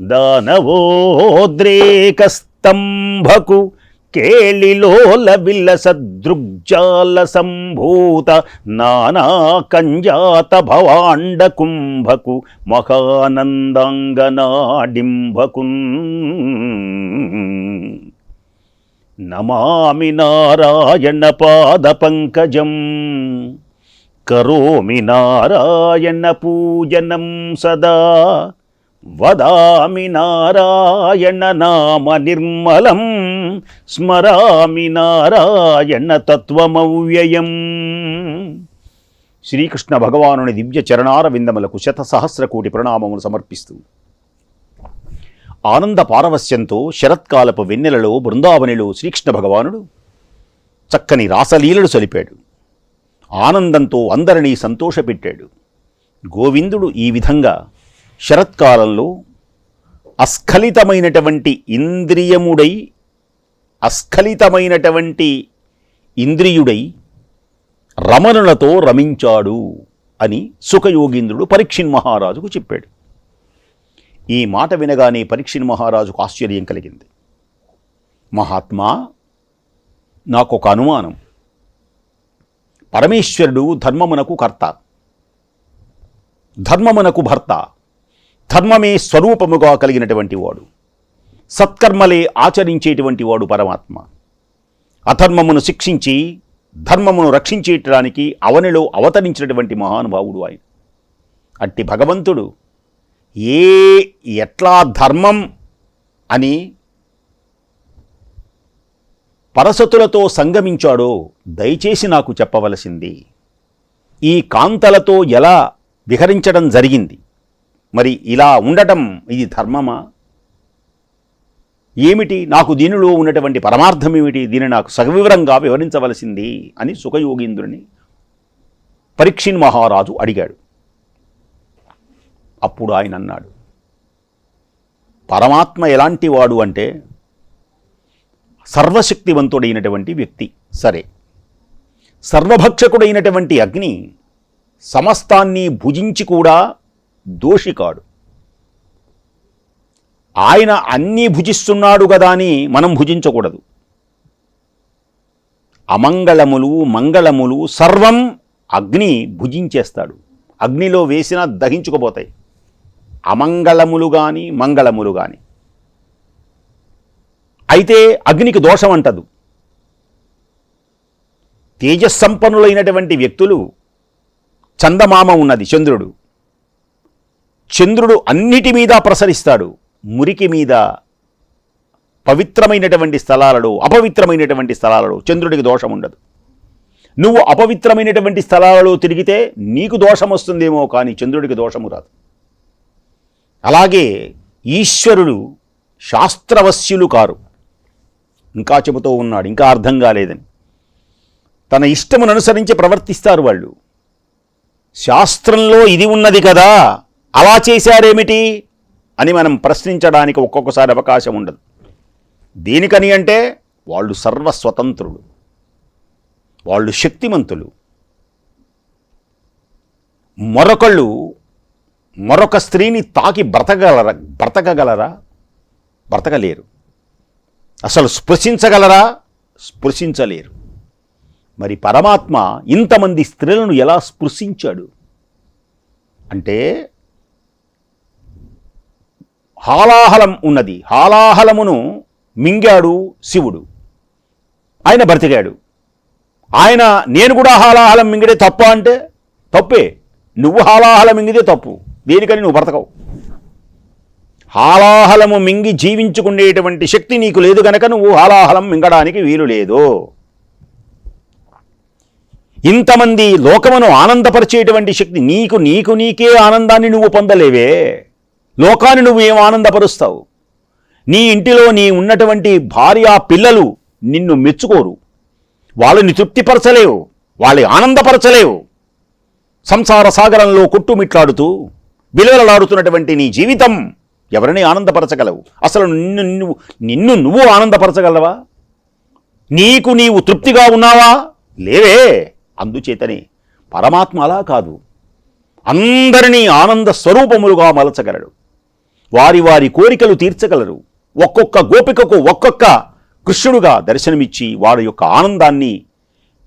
దానవోద్రేకస్తంభకు కేళిలోల విల్లసదృగ్జాల సంభూత నానాకంజాత భవాండ కుంభకు మహానందాంగనాడింభకున్. నమామి నారాయణ పాద పంకజం కరోమి నారాయణ పూజనం సదా. వదామి నారాయణ నామ నిర్మలం స్మరామి నారాయణ తత్వమవ్యయం. శ్రీకృష్ణ భగవానుని దివ్య చరణార విందములకు శత సహస్ర కోటి ప్రణామములు సమర్పిస్తూ. ఆనంద పారవస్యంతో శరత్కాలపు వెన్నెలలో బృందావనిలో శ్రీకృష్ణ భగవానుడు చక్కని రాసలీలలు సలిపాడు. ఆనందంతో అందరినీ సంతోషపెట్టాడు. గోవిందుడు ఈ విధంగా శరత్కాలంలో అస్ఖలితమైనటువంటి ఇంద్రియముడై అస్ఖలితమైనటువంటి ఇంద్రియుడై రమణులతో రమించాడు అని సుఖయోగీంద్రుడు పరీక్షిన్ మహారాజుకు చెప్పాడు. ఈ మాట వినగానే పరీక్షిన్ మహారాజుకు ఆశ్చర్యం కలిగింది. మహాత్మా నాకొక అనుమానం. పరమేశ్వరుడు ధర్మమునకు కర్త. ధర్మమునకు భర్త. ధర్మమే స్వరూపముగా కలిగినటువంటి వాడు. సత్కర్మలే ఆచరించేటువంటి వాడు పరమాత్మ. అధర్మమును శిక్షించి ధర్మమును రక్షించేయటానికి అవనిలో అవతరించినటువంటి మహానుభావుడు ఆయన. అట్టి భగవంతుడు ఏ ఎట్లా ధర్మం అని పరసతులతో సంగమించాడో దయచేసి నాకు చెప్పవలసింది. ఈ కాంతలతో ఎలా విహరించడం జరిగింది? మరి ఇలా ఉండటం ఇది ధర్మమా? ఏమిటి? నాకు దీనిలో ఉన్నటువంటి పరమార్థం ఏమిటి? దీన్ని నాకు సగవివరంగా వివరించవలసింది అని సుఖయోగీంద్రుని పరీక్షిన్ మహారాజు అడిగాడు. అప్పుడు ఆయన అన్నాడు పరమాత్మ ఎలాంటి వాడు అంటే సర్వశక్తివంతుడైనటువంటి వ్యక్తి. సరే సర్వభక్షకుడైనటువంటి అగ్ని సమస్తాన్ని భుజించి కూడా దోషి కాడు. ఆయన అన్నీ భుజిస్తున్నాడు కదా అని మనం భుజించకూడదు. అమంగళములు మంగళములు సర్వం అగ్ని భుజించేస్తాడు. అగ్నిలో వేసినా దహించుకుపోతాయి. అమంగళములు కానీ మంగళములు కానీ అయితే అగ్నికి దోషం అంటదు. తేజస్సంపన్నులైనటువంటి వ్యక్తులు చందమామ ఉన్నది చంద్రుడు. చంద్రుడు అన్నిటి మీద ప్రసరిస్తాడు. మురికి మీద పవిత్రమైనటువంటి స్థలాలలో అపవిత్రమైనటువంటి స్థలాలలో చంద్రుడికి దోషం ఉండదు. నువ్వు అపవిత్రమైనటువంటి స్థలాలలో తిరిగితే నీకు దోషం వస్తుందేమో కానీ చంద్రుడికి దోషము రాదు. అలాగే ఈశ్వరుడు శాస్త్రవశ్యులు కారు. ఇంకా చెబుతూ ఉన్నాడు ఇంకా అర్థం కాలేదని. తన ఇష్టమును అనుసరించి ప్రవర్తిస్తారు వాళ్ళు. శాస్త్రంలో ఇది ఉన్నది కదా. అలా చేశారేమిటి అని మనం ప్రశ్నించడానికి ఒక్కొక్కసారి అవకాశం ఉండదు. దేనికని అంటే వాళ్ళు సర్వస్వతంత్రులు. వాళ్ళు శక్తిమంతులు. మరొకళ్ళు మరొక స్త్రీని తాకి బ్రతకగలరా? బ్రతకగలరా? బ్రతకలేరు. అసలు స్పృశించగలరా? స్పృశించలేరు. మరి పరమాత్మ ఇంతమంది స్త్రీలను ఎలా స్పృశించాడు? అంటే హాలాహలం ఉన్నది. హాలాహలమును మింగాడు శివుడు. ఆయన బ్రతికాడు. ఆయన నేను కూడా హాలాహలం మింగిడే తప్ప అంటే తప్పే. నువ్వు హాలాహలం మింగితే తప్పు. దేనికని నువ్వు బ్రతకవు. హాలాహలము మింగి జీవించుకునేటువంటి శక్తి నీకు లేదు గనక నువ్వు హాలాహలం మింగడానికి వీలు లేదు. ఇంతమంది లోకమును ఆనందపరిచేటువంటి శక్తి నీకు నీకు నీకే ఆనందాన్ని నువ్వు పొందలేవే. లోకాన్ని నువ్వు ఏం ఆనందపరుస్తావు? నీ ఇంటిలో నీ ఉన్నటువంటి భార్య పిల్లలు నిన్ను మెచ్చుకోరు. వాళ్ళని తృప్తిపరచలేవు వాళ్ళని ఆనందపరచలేవు. సంసార సాగరంలో కొట్టుమిట్లాడుతూ విలువలాడుతున్నటువంటి నీ జీవితం ఎవరిని ఆనందపరచగలవు? అసలు నిన్ను నువ్వు నిన్ను నువ్వు ఆనందపరచగలవా? నీకు నీవు తృప్తిగా ఉన్నావా? లేవే. అందుచేతనే పరమాత్మ అలా కాదు. అందరినీ ఆనంద స్వరూపములుగా మలచగలడు. వారి వారి కోరికలు తీర్చగలరు. ఒక్కొక్క గోపికకు ఒక్కొక్క కృష్ణుడుగా దర్శనమిచ్చి వారి యొక్క ఆనందాన్ని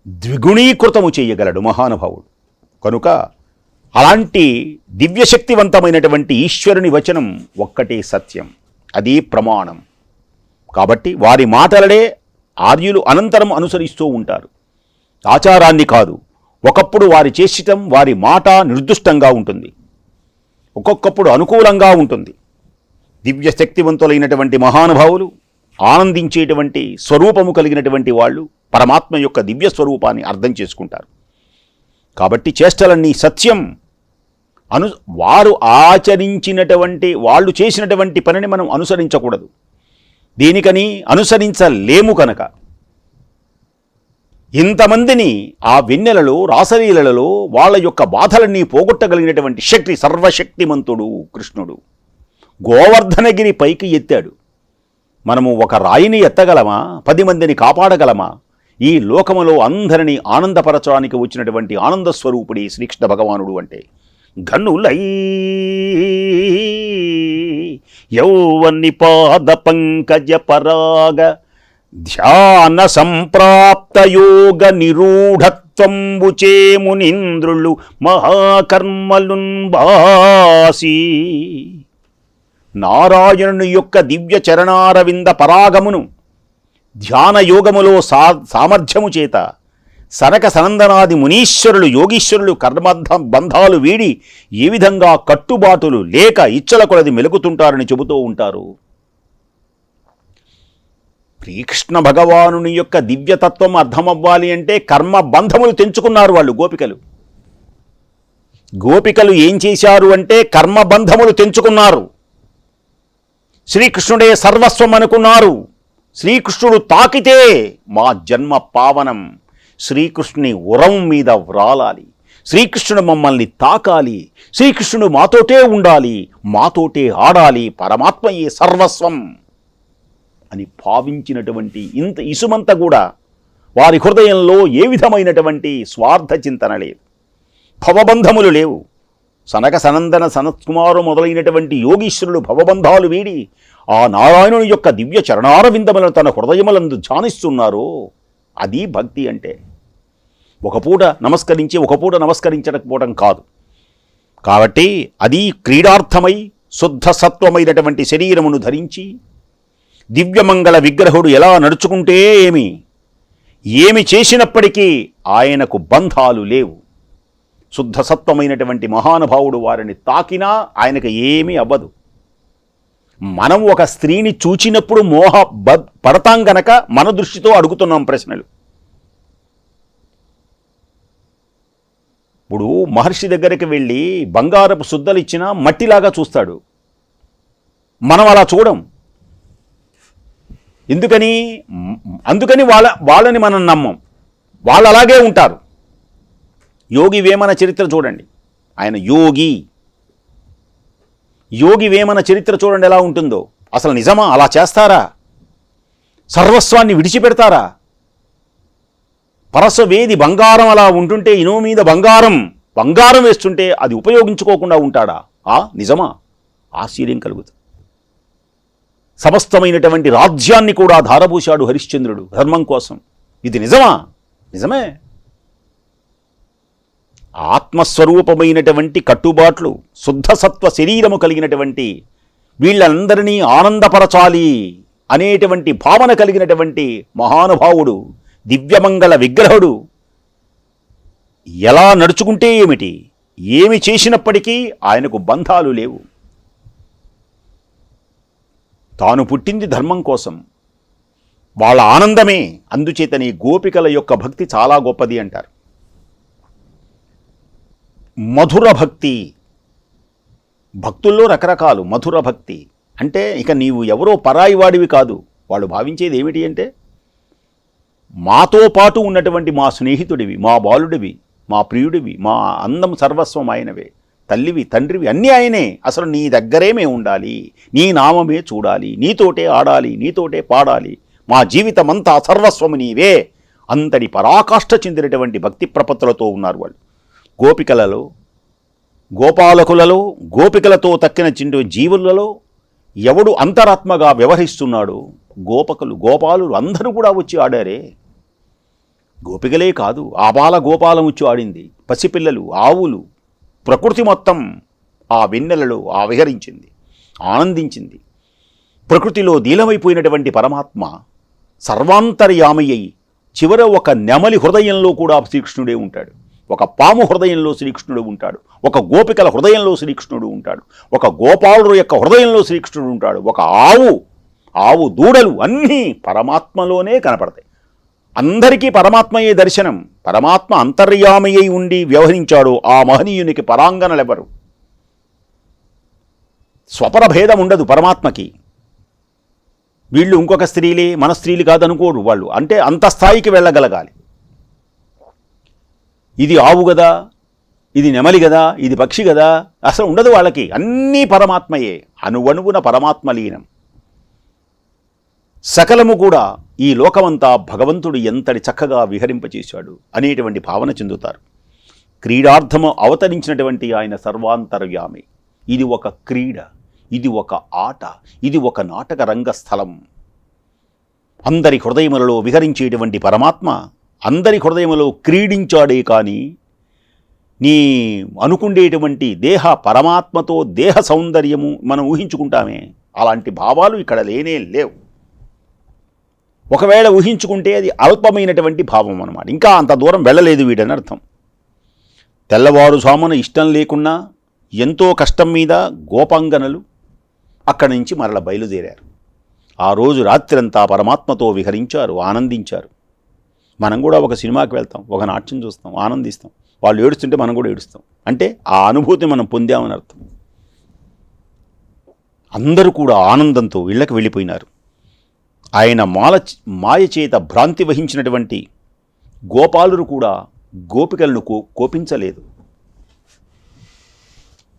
ద్విగుణీకృతము చేయగలడు మహానుభావుడు. కనుక అలాంటి దివ్యశక్తివంతమైనటువంటి ఈశ్వరుని వచనం ఒక్కటే సత్యం. అది ప్రమాణం. కాబట్టి వారి మాటలడే ఆర్యులు అనంతరం అనుసరిస్తూ ఉంటారు. ఆచారాన్ని కాదు ఒకప్పుడు వారి చేసిటం వారి మాట నిర్దుష్టంగా ఉంటుంది. ఒక్కొక్కప్పుడు అనుకూలంగా ఉంటుంది. దివ్య శక్తివంతులైనటువంటి మహానుభావులు ఆనందించేటువంటి స్వరూపము కలిగినటువంటి వాళ్ళు పరమాత్మ యొక్క దివ్య స్వరూపాన్ని అర్థం చేసుకుంటారు. కాబట్టి చేష్టలన్నీ సత్యం. అను వారు ఆచరించినటువంటి వాళ్ళు చేసినటువంటి పనిని మనం అనుసరించకూడదు. దీనికని? అనుసరించలేము కనుక. ఇంతమందిని ఆ వెన్నెలలో రాసలీలలో వాళ్ళ యొక్క బాధలన్నీ పోగొట్టగలిగినటువంటి శక్తి సర్వశక్తిమంతుడు కృష్ణుడు. గోవర్ధనగిరి పైకి ఎత్తాడు. మనము ఒక రాయిని ఎత్తగలమా? పది మందిని కాపాడగలమా? ఈ లోకములో అందరినీ ఆనందపరచడానికి వచ్చినటువంటి ఆనంద స్వరూపుడి శ్రీకృష్ణ భగవానుడు అంటే. గన్నులై యౌవన్ని పాద పంకజ పరాగ ధ్యాన సంప్రాప్త యోగ నిరూఢత్వంబు చేమునింద్రులు మహాకర్మలున్ బాసి నారాయణుని యొక్క దివ్య చరణారవింద పరాగమును ధ్యానయోగములో సా సామర్థ్యము చేత సనక సనందనాది మునీశ్వరులు యోగీశ్వరులు కర్మబంధ బంధాలు వీడి ఏ విధంగా కట్టుబాటులు లేక ఇచ్చల కొలది మెలుగుతుంటారని చెబుతూ ఉంటారు. శ్రీకృష్ణ భగవానుని యొక్క దివ్యతత్వం అర్థమవ్వాలి అంటే కర్మ బంధములు తెంచుకున్నారు వాళ్ళు గోపికలు. గోపికలు ఏం చేశారు అంటే కర్మబంధములు తెంచుకున్నారు. శ్రీకృష్ణుడే సర్వస్వం అనుకున్నారు. శ్రీకృష్ణుడు తాకితే మా జన్మ పావనం. శ్రీకృష్ణుని ఉరం మీద వ్రాలాలి. శ్రీకృష్ణుడు మమ్మల్ని తాకాలి. శ్రీకృష్ణుడు మాతోటే ఉండాలి. మాతోటే ఆడాలి. పరమాత్మయే సర్వస్వం అని భావించినటువంటి ఇంత ఇసుమంత కూడా వారి హృదయంలో ఏ విధమైనటువంటి స్వార్థ చింతన లేదు. భవబంధములు లేవు. సనక సనందన సనత్కుమారు మొదలైనటువంటి యోగీశ్వరులు భవబంధాలు వీడి ఆ నారాయణుని యొక్క దివ్య చరణారవిందములను తన హృదయములందు ధ్యానిస్తున్నారు. అది భక్తి అంటే. ఒక పూట నమస్కరించి ఒక పూట నమస్కరించకపోవడం కాదు. కాబట్టి అది క్రీడార్థమై శుద్ధ సత్వమైనటువంటి శరీరమును ధరించి దివ్యమంగళ విగ్రహుడు ఎలా నడుచుకుంటే ఏమి? ఏమి చేసినప్పటికీ ఆయనకు బంధాలు లేవు. శుద్ధ సత్వమైనటువంటి మహానుభావుడు వారిని తాకినా ఆయనకు ఏమీ అవ్వదు. మనం ఒక స్త్రీని చూచినప్పుడు మోహ పడతాం గనక మన దృష్టితో అడుగుతున్నాం ప్రశ్నలు. ఇప్పుడు మహర్షి దగ్గరికి వెళ్ళి బంగారపు శుద్ధలు ఇచ్చినా మట్టిలాగా చూస్తాడు. మనం అలా చూడం. ఎందుకని అందుకని వాళ్ళ వాళ్ళని మనం నమ్మం. వాళ్ళు అలాగే ఉంటారు. యోగి వేమన చరిత్ర చూడండి. ఆయన యోగి. యోగి వేమన చరిత్ర చూడండి ఎలా ఉంటుందో. అసలు నిజమా? అలా చేస్తారా? సర్వస్వాన్ని విడిచిపెడతారా? పరసవేది బంగారం అలా ఉంటుంటే ఇనో మీద బంగారం బంగారం వేస్తుంటే అది ఉపయోగించుకోకుండా ఉంటాడా? ఆ నిజమా? ఆశ్చర్యం కలుగుతుంది. సమస్తమైనటువంటి రాజ్యాన్ని కూడా ధారభూశాడు హరిశ్చంద్రుడు ధర్మం కోసం. ఇది నిజమా? నిజమే. ఆత్మస్వరూపమైనటువంటి కట్టుబాట్లు శుద్ధసత్వ శరీరము కలిగినటువంటి వీళ్ళందరినీ ఆనందపరచాలి అనేటువంటి భావన కలిగినటువంటి మహానుభావుడు దివ్యమంగళ విగ్రహుడు. ఎలా నడుచుకుంటే ఏమిటి? ఏమి చేసినప్పటికీ ఆయనకు బంధాలు లేవు. తాను పుట్టింది ధర్మం కోసం. వాళ్ళ ఆనందమే అందుచేతని గోపికల యొక్క భక్తి చాలా గొప్పది అంటారు. మధుర భక్తి భక్తుల్లో రకరకాలు మధుర భక్తి అంటే ఇక నీవు ఎవరో పరాయి వాడివి కాదు. వాళ్ళు భావించేది ఏమిటి అంటే మాతో పాటు ఉన్నటువంటి మా స్నేహితుడివి మా బాలుడివి మా ప్రియుడివి మా అందం సర్వస్వం ఆయనవే తల్లివి తండ్రివి అన్నీ ఆయనే. అసలు నీ దగ్గరే మేము ఉండాలి. నీ నామమే చూడాలి. నీతోటే ఆడాలి. నీతోటే పాడాలి. మా జీవితమంతా సర్వస్వము నీవే. అంతటి పరాకాష్ఠ చెందినటువంటి భక్తి ప్రపత్తులతో ఉన్నారు వాళ్ళు. గోపికలలో గోపాలకులలో గోపికలతో తక్కిన చిండు జీవులలో ఎవడు అంతరాత్మగా వ్యవహరిస్తున్నాడు గోపకులు గోపాలులు అందరూ కూడా వచ్చి ఆడారే. గోపికలే కాదు ఆబాల గోపాలం వచ్చి ఆడింది. పసిపిల్లలు ఆవులు ప్రకృతి మొత్తం ఆ వెన్నెలలో ఆ విహరించింది ఆనందించింది. ప్రకృతిలో దీలమైపోయినటువంటి పరమాత్మ సర్వాంతర్యామి అయి చివర ఒక నెమలి హృదయంలో కూడా శ్రీకృష్ణుడే ఉంటాడు. ఒక పాము హృదయంలో శ్రీకృష్ణుడు ఉంటాడు. ఒక గోపికల హృదయంలో శ్రీకృష్ణుడు ఉంటాడు. ఒక గోపాలుడు యొక్క హృదయంలో శ్రీకృష్ణుడు ఉంటాడు. ఒక ఆవు ఆవు దూడలు అన్నీ పరమాత్మలోనే కనపడతాయి. అందరికీ పరమాత్మయే దర్శనం. పరమాత్మ అంతర్యామయ్యై ఉండి వ్యవహరించాడు. ఆ మహనీయునికి పరాంగనలెవరు స్వపర భేదం ఉండదు పరమాత్మకి. వీళ్ళు ఇంకొక స్త్రీలే మన స్త్రీలు కాదనుకోరు వాళ్ళు. అంటే అంత స్థాయికి వెళ్ళగలగాలి. ఇది ఆవు కదా ఇది నెమలి కదా ఇది పక్షి కదా అసలు ఉండదు వాళ్ళకి. అన్నీ పరమాత్మయే. అనువణువున పరమాత్మ లీనం సకలము కూడా ఈ లోకమంతా భగవంతుడు ఎంతటి చక్కగా విహరింపచేశాడు అనేటువంటి భావన చెందుతారు. క్రీడార్థము అవతరించినటువంటి ఆయన సర్వాంతర్యామి. ఇది ఒక క్రీడ ఇది ఒక ఆట ఇది ఒక నాటక రంగస్థలం. అందరి హృదయములలో విహరించేటువంటి పరమాత్మ అందరి హృదయములో క్రీడించాడే కానీ నీ అనుకుండేటువంటి దేహ పరమాత్మతో దేహ సౌందర్యము మనం ఊహించుకుంటామే. అలాంటి భావాలు ఇక్కడ లేనే లేవు. ఒకవేళ ఊహించుకుంటే అది అల్పమైనటువంటి భావం అన్నమాట. ఇంకా అంత దూరం వెళ్ళలేదు వీడని అర్థం. తెల్లవారుజామున ఇష్టం లేకున్నా ఎంతో కష్టం మీద గోపాంగనలు అక్కడి నుంచి మరల బయలుదేరారు. ఆ రోజు రాత్రంతా పరమాత్మతో విహరించారు ఆనందించారు. మనం కూడా ఒక సినిమాకి వెళ్తాం ఒక నాట్యం చూస్తాం ఆనందిస్తాం. వాళ్ళు ఏడుస్తుంటే మనం కూడా ఏడుస్తాం. అంటే ఆ అనుభూతిని మనం పొందామని అర్థం. అందరూ కూడా ఆనందంతో ఇళ్ళకి వెళ్ళిపోయినారు. ఆయన మాల మాయ చేత భ్రాంతి వహించినటువంటి గోపాలురు కూడా గోపికలను కో కోపించలేదు.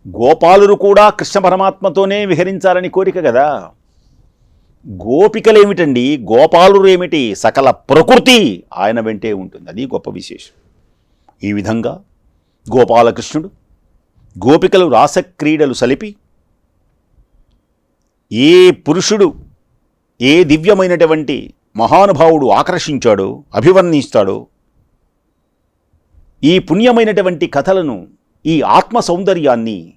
గోపాలురు కూడా కృష్ణ పరమాత్మతోనే విహరించాలని కోరిక కదా? గోపికలేమిటండి? గోపాలురు ఏమిటి సకల ప్రకృతి ఆయన వెంటే ఉంటుంది. అది గొప్ప విశేషం. ఈ విధంగా గోపాలకృష్ణుడు గోపికలు రాసక్రీడలు సలిపి ఏ పురుషుడు ఏ దివ్యమైనటువంటి మహానుభావుడు ఆకర్షించాడో అభివర్ణిస్తాడో ఈ పుణ్యమైనటువంటి కథలను ఈ ఆత్మ సౌందర్యాన్ని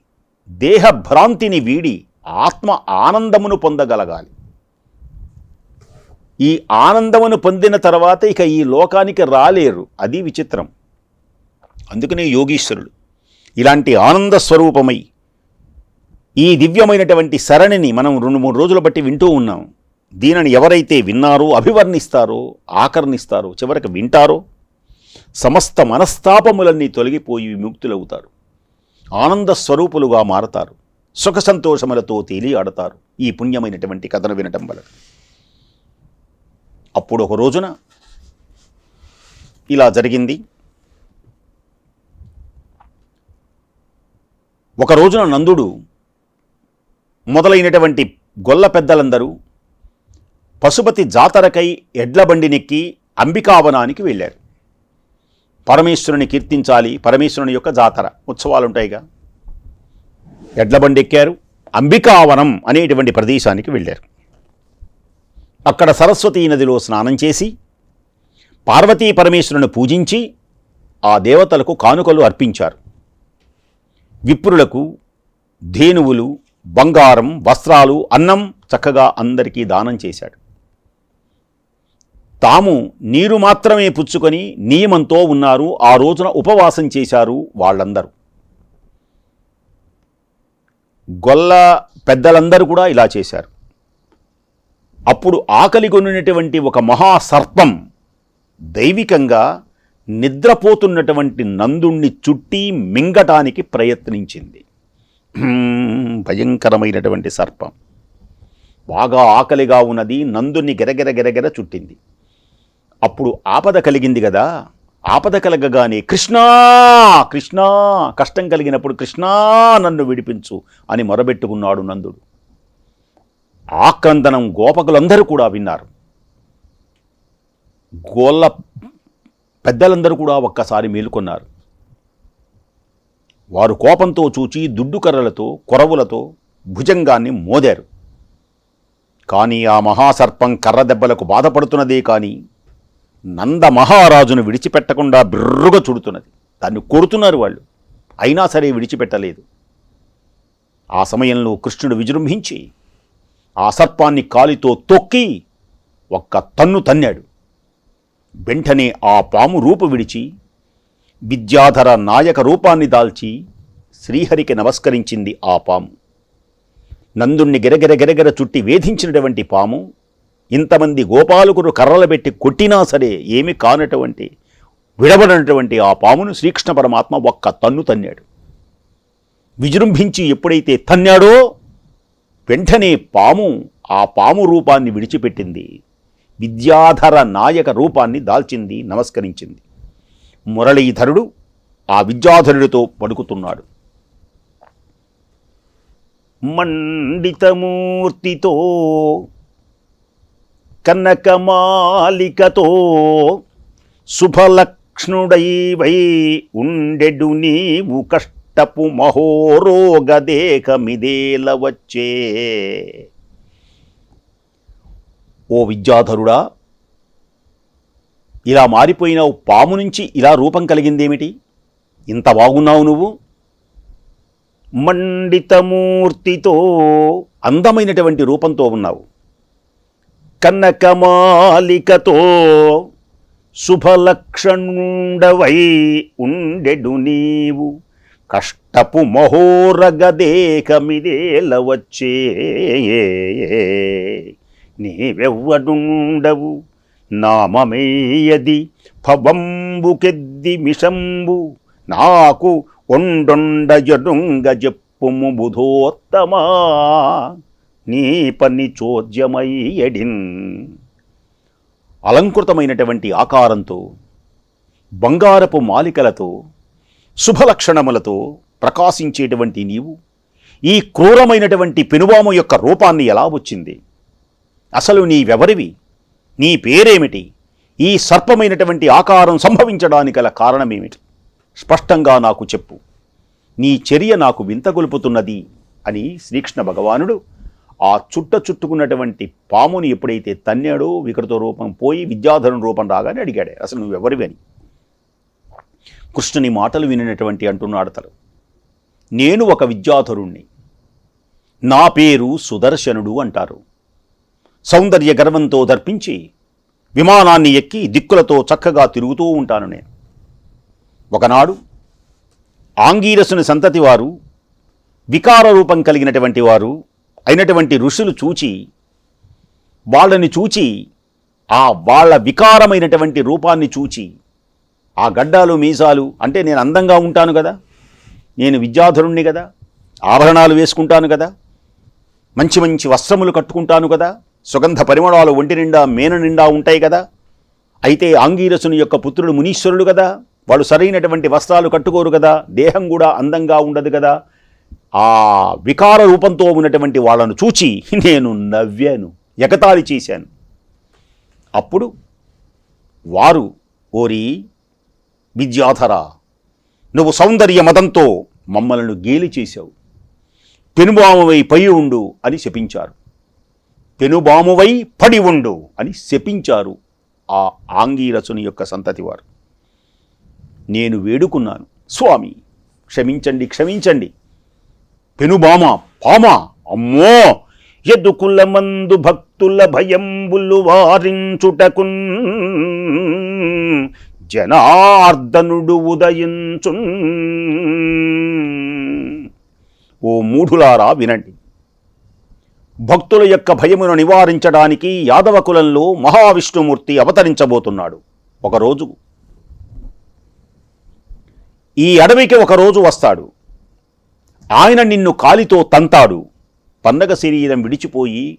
దేహభ్రాంతిని వీడి ఆత్మ ఆనందమును పొందగలగాలి. ఈ ఆనందమును పొందిన తర్వాత ఇక ఈ లోకానికి రాలేరు. అది విచిత్రం. అందుకనే యోగీశ్వరుడు ఇలాంటి ఆనంద స్వరూపమై ఈ దివ్యమైనటువంటి సరణిని మనం రెండు మూడు రోజుల బట్టి వింటూ ఉన్నాం. దీనిని ఎవరైతే విన్నారో అభివర్ణిస్తారో ఆకర్ణిస్తారో చివరికి వింటారో సమస్త మనస్తాపములన్నీ తొలగిపోయి విముక్తులవుతారు. ఆనంద స్వరూపులుగా మారతారు. సుఖ సంతోషములతో తేలియాడతారు. ఈ పుణ్యమైనటువంటి కథను వినటం వలన. అప్పుడు ఒక రోజున ఇలా జరిగింది. ఒక రోజున నందుడు మొదలైనటువంటి గొల్ల పెద్దలందరూ పశుపతి జాతరకై ఎడ్ల బండినెక్కి అంబికావనానికి వెళ్ళారు. పరమేశ్వరుని కీర్తించాలి పరమేశ్వరుని యొక్క జాతర ఉత్సవాలు ఉంటాయిగా ఎడ్ల బండి ఎక్కారు అంబికావనం అనేటువంటి ప్రదేశానికి వెళ్ళారు. అక్కడ సరస్వతీ నదిలో స్నానం చేసి పార్వతీ పరమేశ్వరుని పూజించి ఆ దేవతలకు కానుకలు అర్పించారు. విప్రులకు ధేనువులు బంగారం వస్త్రాలు అన్నం చక్కగా అందరికీ దానం చేశాడు. తాము నీరు మాత్రమే పుచ్చుకొని నియమంతో ఉన్నారు ఆ రోజున ఉపవాసం చేశారు వాళ్ళందరూ. గొల్ల పెద్దలందరూ కూడా ఇలా చేశారు. అప్పుడు ఆకలి కొనినటువంటి ఒక మహాసర్పం దైవికంగా నిద్రపోతున్నటువంటి నందుణ్ణి చుట్టి మింగటానికి ప్రయత్నించింది. భయంకరమైనటువంటి సర్పం. బాగా ఆకలిగా ఉన్నది నందుని గిరగిర గిరగిర చుట్టింది. అప్పుడు ఆపద కలిగింది కదా ఆపద కలగగానే కృష్ణా కృష్ణా కష్టం కలిగినప్పుడు కృష్ణా నన్ను విడిపించు అని మొరబెట్టుకున్నాడు నందుడు. ఆక్రందనం గోపకులందరూ కూడా విన్నారు. గోళ్ళ పెద్దలందరూ కూడా ఒక్కసారి మేలుకొన్నారు. వారు కోపంతో చూచి దుడ్డు కర్రలతో కొరవులతో భుజంగాన్ని మోదారు. కానీ ఆ మహాసర్పం కర్ర దెబ్బలకు బాధపడుతున్నదే కానీ నంద మహారాజును విడిచిపెట్టకుండా బిర్రుగా చుడుతున్నది. దాన్ని కొడుతున్నారు వాళ్ళు. అయినా సరే విడిచిపెట్టలేదు. ఆ సమయంలో కృష్ణుడు విజృంభించి ఆ సర్పాన్ని కాలితో తొక్కి ఒక్క తన్ను తన్నాడు. వెంటనే ఆ పాము రూపు విడిచి విద్యాధర నాయక రూపాన్ని దాల్చి శ్రీహరికి నమస్కరించింది ఆ పాము. నందుణ్ణి గిరగిర గిరగిర చుట్టి వేధించినటువంటి పాము ఇంతమంది గోపాలకుడు కర్రలు పెట్టి కొట్టినా సరే ఏమి కానటువంటి విడబడినటువంటి ఆ పామును శ్రీకృష్ణ పరమాత్మ ఒక్క తన్ను తన్నాడు. విజృంభించి ఎప్పుడైతే తన్నాడో వెంటనే పాము ఆ పాము రూపాన్ని విడిచిపెట్టింది. విద్యాధర నాయక రూపాన్ని దాల్చింది నమస్కరించింది. మురళీధరుడు ఆ విద్యాధరుడితో పడుకుతున్నాడు. మండితమూర్తితో కనకమాలికతో శుభలక్ష్ణుడై వై ఉండెడు నీవు కష్టపు మహోరోగదేహమిదేల వచ్చే. ఓ విద్యాధరుడా ఇలా మారిపోయినావు పాము నుంచి ఇలా రూపం కలిగిందేమిటి? ఇంత బాగున్నావు నువ్వు. మండితమూర్తితో అందమైనటువంటి రూపంతో ఉన్నావు. కనకమాలికతో శుభలక్షణుండవై ఉండెడు నీవు. కష్టపు మహోరగదేకమిదేల వచ్చే నీవెవ్వడుండవు నామమేయది పవంబుకెద్ది మిషంబు. నాకు ఒండొండజడుంగ చెప్పుము బుధోత్తమా. నీ పని చోద్యమయ్యడిన్. అలంకృతమైనటువంటి ఆకారంతో బంగారపు మాలికలతో శుభలక్షణములతో ప్రకాశించేటువంటి నీవు ఈ క్రూరమైనటువంటి పెనువాము యొక్క రూపాన్ని ఎలా వచ్చింది? అసలు నీవెవరివి? నీ పేరేమిటి? ఈ సర్పమైనటువంటి ఆకారం సంభవించడానికి గల కారణమేమిటి? స్పష్టంగా నాకు చెప్పు. నీ చర్య నాకు వింతగొలుపుతున్నది అని శ్రీకృష్ణ భగవానుడు ఆ చుట్ట చుట్టుకున్నటువంటి పాముని ఎప్పుడైతే తన్నాడో వికృత రూపం పోయి విద్యాధరుని రూపం రాగానే అడిగాడే అసలు నువ్వెవరివి? అని. కృష్ణుని మాటలు వినినటువంటి అంటున్నాడు అతడు. నేను ఒక విద్యాధరుణ్ణి. నా పేరు సుదర్శనుడు అంటారు. సౌందర్య గర్వంతో దర్పించి విమానాన్ని ఎక్కి దిక్కులతో చక్కగా తిరుగుతూ ఉంటాను నేను. ఒకనాడు ఆంగీరసుని సంతతి వారు వికార రూపం కలిగినటువంటి వారు అయినటువంటి ఋషులు చూచి వాళ్ళని చూచి ఆ వాళ్ళ వికారమైనటువంటి రూపాన్ని చూచి ఆ గడ్డాలు మీసాలు అంటే నేను అందంగా ఉంటాను కదా. నేను విద్యాధరుణ్ణి కదా. ఆభరణాలు వేసుకుంటాను కదా. మంచి మంచి వస్త్రములు కట్టుకుంటాను కదా. సుగంధ పరిమళాలు ఒంటి నిండా మేన నిండా ఉంటాయి కదా. అయితే ఆంగీరసుని యొక్క పుత్రుడు మునీశ్వరుడు కదా. వాళ్ళు సరైనటువంటి వస్త్రాలు కట్టుకోరు కదా. దేహం కూడా అందంగా ఉండదు కదా. ఆ వికార రూపంతో ఉన్నటువంటి వాళ్ళను చూచి నేను నవ్వాను ఎగతాళి చేశాను. అప్పుడు వారు ఓరి విద్యాధర నువ్వు సౌందర్య మదంతో మమ్మలను గేలి చేశావు. పెనుబామువై పై ఉండు అని శపించారు. పెనుబామువై పడి ఉండు అని శపించారు ఆ ఆంగీరసుని యొక్క సంతతి వారు నేను వేడుకున్నాను. స్వామి క్షమించండి క్షమించండి. పెనుబామ పామ అమ్మో! ఎదుకుల మందు భక్తుల భయంబులు వారించుటకున్ జనార్దనుడు ఉదయించున్. ఓ మూఢులారా వినండి. భక్తుల యొక్క భయమును నివారించడానికి యాదవ కులంలో మహావిష్ణుమూర్తి అవతరించబోతున్నాడు. ఒకరోజు. ఈ అడవికి ఒకరోజు వస్తాడు. ఆయన నిన్ను కాలితో తంతాడు. పండగ శరీరం విడిచిపోయి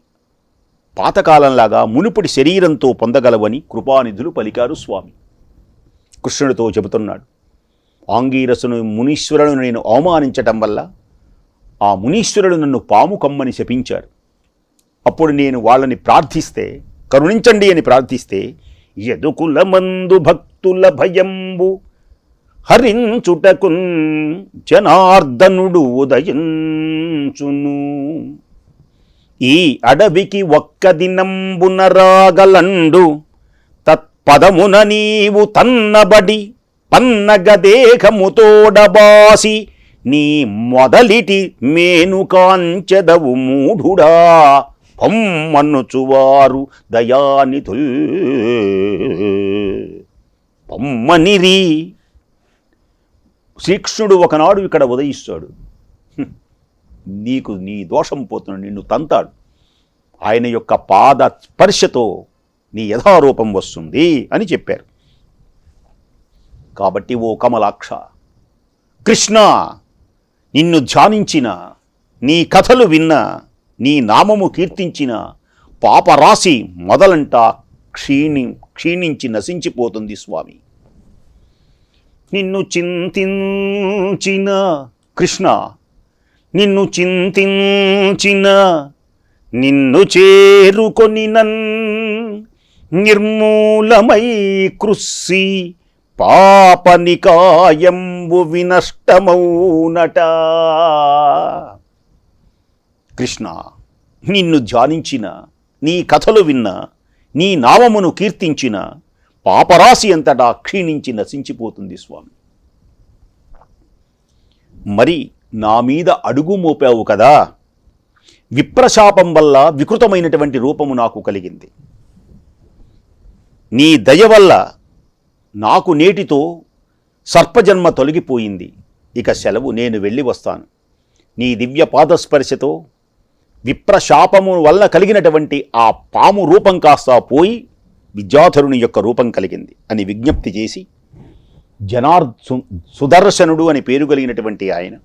పాతకాలంలాగా మునుపటి శరీరంతో పొందగలవని కృపానిధులు పలికారు స్వామి. కృష్ణుడితో చెబుతున్నాడు. ఆంగీరసును మునీశ్వరులను నేను అవమానించటం వల్ల ఆ మునీశ్వరుడు నన్ను పాము కమ్మని శపించారు. అప్పుడు నేను వాళ్ళని ప్రార్థిస్తే కరుణించండి అని ప్రార్థిస్తే యదుకుల మందు భక్తుల భయంబు హరించుటకున్ జనార్దనుడు ఉదయించును. ఈ అడవికి ఒక్క దినంబున రాగలండు పదమున నీవు తన్నబడి పన్నగదేహముతోడబాసి నీ మొదలిటి మేను కాంచెదవు మూఢుడా. పమ్మనుచువారు దయానిధుల్. పమ్మనిరి. శ్రీకృష్ణుడు ఒకనాడు ఇక్కడ ఉదయిస్తాడు. నీకు నీ దోషం పోతున్నాడు నిన్ను తంతాడు. ఆయన యొక్క పాద స్పర్శతో నీ యథారూపం వస్తుంది అని చెప్పారు. కాబట్టి ఓ కమలాక్ష కృష్ణ నిన్ను ధ్యానించిన నీ కథలు విన్న నీ నామము కీర్తించిన పాపరాశి మొదలంట క్షీణి క్షీణించి నశించిపోతుంది స్వామి. నిన్ను చింతించిన కృష్ణ నిన్ను చింతించిన నిన్ను చేరుకొని నన్ నిర్మూలమై కృస్సి పాపనికాయంబు వినష్టమౌనట. కృష్ణ నిన్ను ధ్యానించిన నీ కథలు విన్న నీ నామమును కీర్తించిన పాపరాశి అంతటా క్షీణించి నశించిపోతుంది స్వామి. మరి నా మీద అడుగు మోపావు కదా. విప్రశాపం వల్ల వికృతమైనటువంటి రూపము నాకు కలిగింది. నీ దయ వల్ల నాకు నేటితో సర్పజన్మ తొలగిపోయింది. ఇక సెలవు నేను వెళ్ళి వస్తాను. నీ దివ్య పాదస్పర్శతో విప్రశాపము వల్ల కలిగినటువంటి ఆ పాము రూపం కాస్త పోయి విద్యాధరుని యొక్క రూపం కలిగింది అని విజ్ఞప్తి చేసి జనార్ సు- సుదర్శనుడు అని పేరు కలిగినటువంటి ఆయన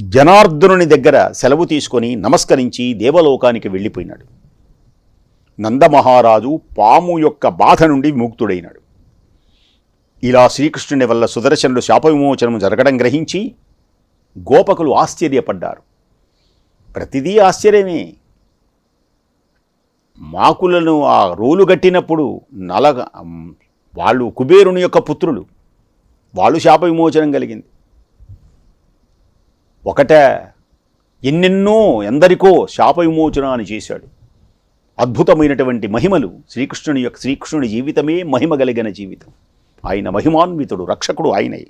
జనార్దనుని దగ్గర సెలవు తీసుకొని నమస్కరించి దేవలోకానికి వెళ్ళిపోయినాడు. నందమహారాజు పాము యొక్క బాధ నుండి విముక్తుడైనాడు. ఇలా శ్రీకృష్ణుని వల్ల సుదర్శనుడు శాప విమోచనము జరగడం గ్రహించి గోపకులు ఆశ్చర్యపడ్డారు. ప్రతిదీ ఆశ్చర్యమే. మాకులను ఆ రోలు గట్టినప్పుడు నలగ వాళ్ళు కుబేరుని యొక్క పుత్రులు. వాళ్ళు శాప విమోచనం కలిగింది. ఒకట ఎన్నెన్నో ఎందరికో శాప విమోచనాన్ని చేశాడు. అద్భుతమైనటువంటి మహిమలు శ్రీకృష్ణుని యొక్క శ్రీకృష్ణుని జీవితమే మహిమ కలిగిన జీవితం. ఆయన మహిమాన్వితుడు రక్షకుడు ఆయనే.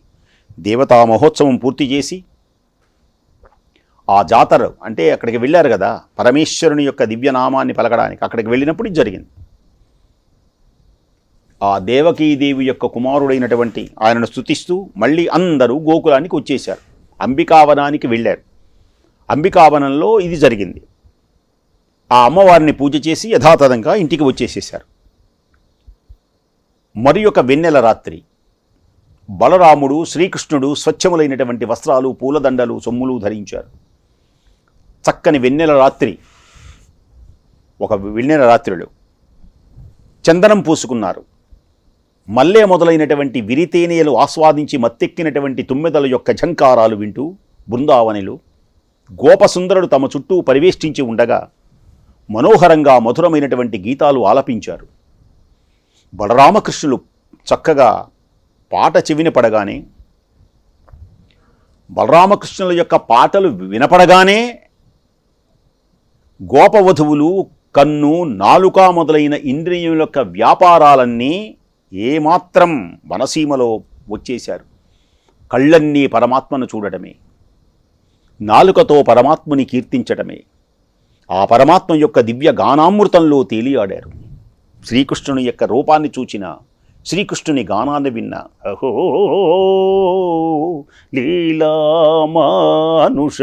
దేవతా మహోత్సవం పూర్తి చేసి ఆ జాతర అంటే అక్కడికి వెళ్ళారు కదా పరమేశ్వరుని యొక్క దివ్యనామాన్ని పలకడానికి అక్కడికి వెళ్ళినప్పుడు ఇది జరిగింది. ఆ దేవకీదేవి యొక్క కుమారుడైనటువంటి ఆయనను స్తుతిస్తూ మళ్ళీ అందరూ గోకులానికి వచ్చేశారు. అంబికావనానికి వెళ్ళారు. అంబికావనంలో ఇది జరిగింది. ఆ అమ్మవారిని పూజ చేసి యథాతథంగా ఇంటికి వచ్చేసేశారు. మరి ఒక వెన్నెల రాత్రి బలరాముడు శ్రీకృష్ణుడు స్వచ్ఛములైనటువంటి వస్త్రాలు పూలదండలు సొమ్ములు ధరించారు. చక్కని వెన్నెల రాత్రి ఒక వెన్నెల రాత్రిలో చందనం పూసుకున్నారు. మల్లె మొదలైనటువంటి విరితేనియలు ఆస్వాదించి మత్తెక్కినటువంటి తుమ్మెదల యొక్క ఝంకారాలు వింటూ బృందావనిలు గోపసుందరుడు తమ చుట్టూ పరివేష్టించి ఉండగా మనోహరంగా మధురమైనటువంటి గీతాలు ఆలపించారు. బలరామకృష్ణులు చక్కగా పాట చెవిన పడగానే బలరామకృష్ణుల యొక్క పాటలు వినపడగానే గోపవధువులు కన్ను నాలుక మొదలైన ఇంద్రియం యొక్క వ్యాపారాలన్నీ ఏమాత్రం వనసీమలో వచ్చేశారు. కళ్ళన్నీ పరమాత్మను చూడటమే నాలుకతో పరమాత్మని కీర్తించటమే ఆ పరమాత్మ యొక్క దివ్య గానామృతంలో తేలియాడారు. శ్రీకృష్ణుని యొక్క రూపాన్ని చూచిన శ్రీకృష్ణుని గానాన్ని విన్న అహో లీలామానుష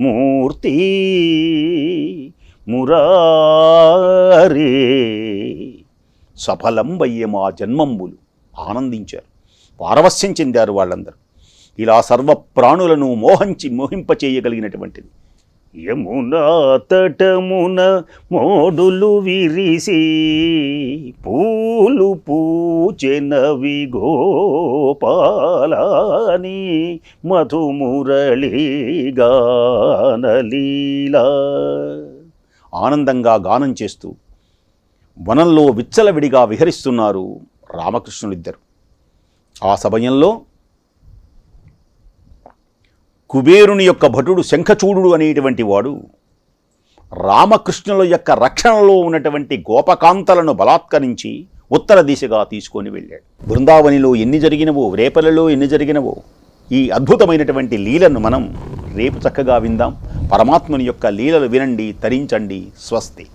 మూర్తి మురారే సఫలం వయ్యే మా జన్మంబులు ఆనందించారు. పారవస్యం చెందారు వాళ్ళందరూ. ఇలా సర్వ ప్రాణులను మోహంచి మోహింపచేయగలిగినటువంటిది. యమునా తటమున మోడులు విరిసి పూలు పూచెనవి గోపాలని మధుమురళిగానలీల ఆనందంగా గానం చేస్తూ వనంలో విచ్చలవిడిగా విహరిస్తున్నారు రామకృష్ణులిద్దరు. ఆ సమయంలో కుబేరుని యొక్క భటుడు శంఖచూడు అనేటువంటి వాడు రామకృష్ణుల యొక్క రక్షణలో ఉన్నటువంటి గోపకాంతలను బలాత్కరించి ఉత్తర దిశగా తీసుకొని వెళ్ళాడు. బృందావనిలో ఎన్ని జరిగినవో రేపలలో ఎన్ని జరిగినవో ఈ అద్భుతమైనటువంటి లీలను మనం రేపు చక్కగా విందాం. పరమాత్ముని యొక్క లీలలు వినండి తరించండి స్వస్తి.